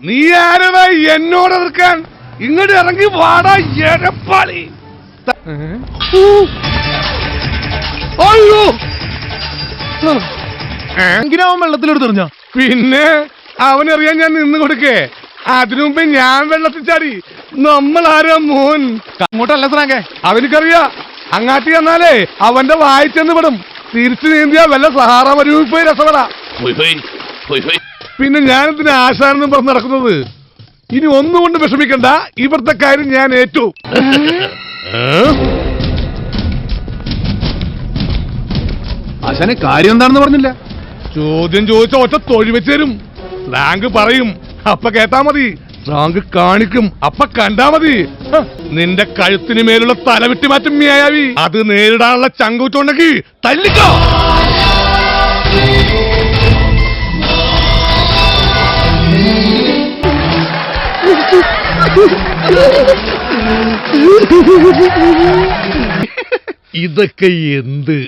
നീ ആരടാ? എന്നോട് എതിർക്കാൻ. ഇങ്ങോട്ട് ഇറങ്ങി വാടാ എരപ്പാളി ത- അയ്യോ. എങ്കിലും അവൻ വെള്ളത്തിലെടുത്തെറിഞ്ഞ പിന്നെ അവനറിയാൻ ഞാൻ നിന്ന് കൊടുക്കേ. അതിനു മുമ്പേ ഞാൻ വെള്ളത്തിൽ ചാടി നമ്മൾ ആരാ മോൻ? അങ്ങോട്ടല്ല സ്രാങ്കേ. അവനക്കറിയാ. അങ്ങാട്ടി വന്നാലേ അവന്റെ വായിച്ചെന്ന് വിടും തിരിച്ചു നീന്തിയാ വല്ല സഹാറ മരുവിൽ പോയി രസപ്പെടാ. പിന്നെ ഞാനെന്തിനാ ആശാനെന്നും പറഞ്ഞ് നടക്കുന്നത്? ഇനി ഒന്നുകൊണ്ട് വിഷമിക്കണ്ട. ഇവിടുത്തെ കാര്യം ഞാൻ ഏറ്റു. ആശാനെ കാര്യം എന്താണെന്ന് പറഞ്ഞില്ല. ചോദ്യം ചോദിച്ച ഒറ്റ തൊഴി വെച്ച് തരും. റാങ്ക് പറയും. അപ്പ കേട്ടാ മതി. റാങ്ക് കാണിക്കും. അപ്പ കണ്ടാ മതി. ഹ, നിന്റെ കഴുത്തിന് മേലുള്ള തല വിട്ടുമാറ്റം മിയായാവി. അത് നേരിടാനുള്ള ചങ്കൂറ്റുണ്ടെങ്കിൽ തല്ലിക്കോ. ഇതൊക്കെ എന്ത്.